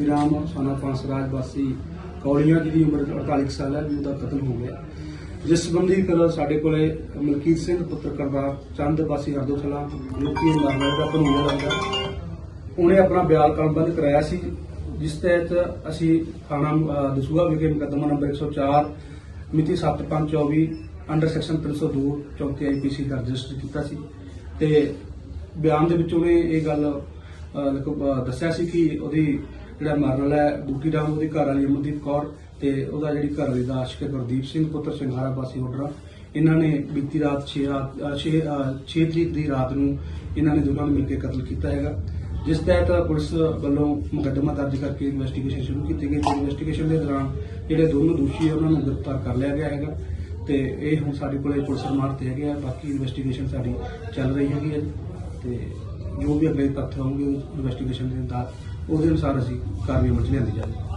ਦੁੱਕੀ ਰਾਮ ਸਾਨਾ ਪੰਸਰਾਜ ਵਾਸੀ ਕੌਲੀਆਂ ਜਿਹਦੀ ਉਮਰ 48 ਕੁ ਸਾਲ ਹੈ ਵੀ ਉਹਦਾ ਕਤਲ ਹੋ ਗਿਆ। ਜਿਸ ਸੰਬੰਧੀ ਫਿਰ ਸਾਡੇ ਕੋਲੇ ਮਲਕੀਤ ਸਿੰਘ ਪੁੱਤਰ ਕਰਤਾਰ ਚੰਦ ਵਾਸੀ ਹਰਦੋ ਲੋਕੀ ਮਰਨਾ ਦਾ ਕਾਨੂੰਨ ਲੱਗਦਾ ਉਹਨੇ ਆਪਣਾ ਬਿਆਨ ਕਲਮਬੰਦ ਕਰਾਇਆ ਸੀ ਜਿਸ ਤਹਿਤ ਅਸੀਂ ਥਾਣਾ ਦਸੂਹਾ ਵਿਖੇ ਮੁਕੱਦਮਾ ਨੰਬਰ 104 ਮਿਤੀ 7524 ਅੰਡਰ ਸੈਕਸ਼ਨ 302 ਚੌਥੀ ਆਈਪੀਸੀ ਦਾ ਰਜਿਸਟਰ ਕੀਤਾ ਸੀ। ਤੇ ਬਿਆਨ ਦੇ ਵਿੱਚ ਉਹਨੇ ਇਹ ਗੱਲ ਅਹ, ਦੱਸਿਆ ਸੀ ਕਿ ਉਹਦੀ ਜਿਹੜਾ ਮਰਨ ਵਾਲਾ ਹੈ ਦੁੱਕੀ ਰਾਮ ਉਹਦੀ ਘਰ ਵਾਲੀ ਅਮਨਦੀਪ ਕੌਰ ਤੇ ਉਹਦਾ ਜਿਹੜੀ ਘਰ ਵਾਲੀ ਦਾ ਆਸ਼ਕ ਗੁਰਦੀਪ ਸਿੰਘ, ਪੁੱਤਰ ਸਿੰਘਾਰਾ ਵਾਸੀ ਹੋਡਰਾ ਇਹਨਾਂ ਨੇ ਬੀਤੀ ਰਾਤ 6 6 6 ਤਰੀਕ ਦੀ ਰਾਤ ਨੂੰ ਇਹਨਾਂ ਨੇ ਦੋਨਾਂ ਨੂੰ ਮਿਲ ਕੇ ਕਤਲ ਕੀਤਾ ਹੈਗਾ। ਜਿਸ ਤਹਿਤ ਪੁਲਿਸ ਵੱਲੋਂ ਮੁਕੱਦਮਾ ਦਰਜ ਕਰਕੇ ਇਨਵੈਸਟੀਗੇਸ਼ਨ ਸ਼ੁਰੂ ਕੀਤੀ ਗਈ ਤੇ ਇਨਵੈਸਟੀਗੇਸ਼ਨ ਦੇ ਦੌਰਾਨ ਜਿਹੜੇ ਦੋਨੋਂ ਦੋਸ਼ੀ ਹੈ, ਉਹਨਾਂ ਨੂੰ ਗ੍ਰਿਫਤਾਰ ਕਰ ਲਿਆ ਗਿਆ ਹੈਗਾ। ਤੇ ਇਹ ਹੁਣ ਸਾਡੇ ਕੋਲੇ ਪੁਲਿਸ ਰਿਮਾਂਡ ਤੇ ਹੈਗੇ ਆ, ਬਾਕੀ ਇਨਵੈਸਟੀਗੇਸ਼ਨ ਸਾਡੀ ਚੱਲ ਰਹੀ ਹੈਗੀ ਹੈ ਤੇ ਜੋ ਵੀ ਅਗਲੇ ਤੱਥ ਹੋਣਗੇ ਇਨਵੈਸਟੀਗੇਸ਼ਨ ਦੇ ਅੰਦਰ ਉਹਦੇ ਅਨੁਸਾਰ ਅਸੀਂ ਕਾਰਵਾਈ ਅਮਲ ਚ ਲਿਆਂਦੀ ਜਾਵੇਗੀ।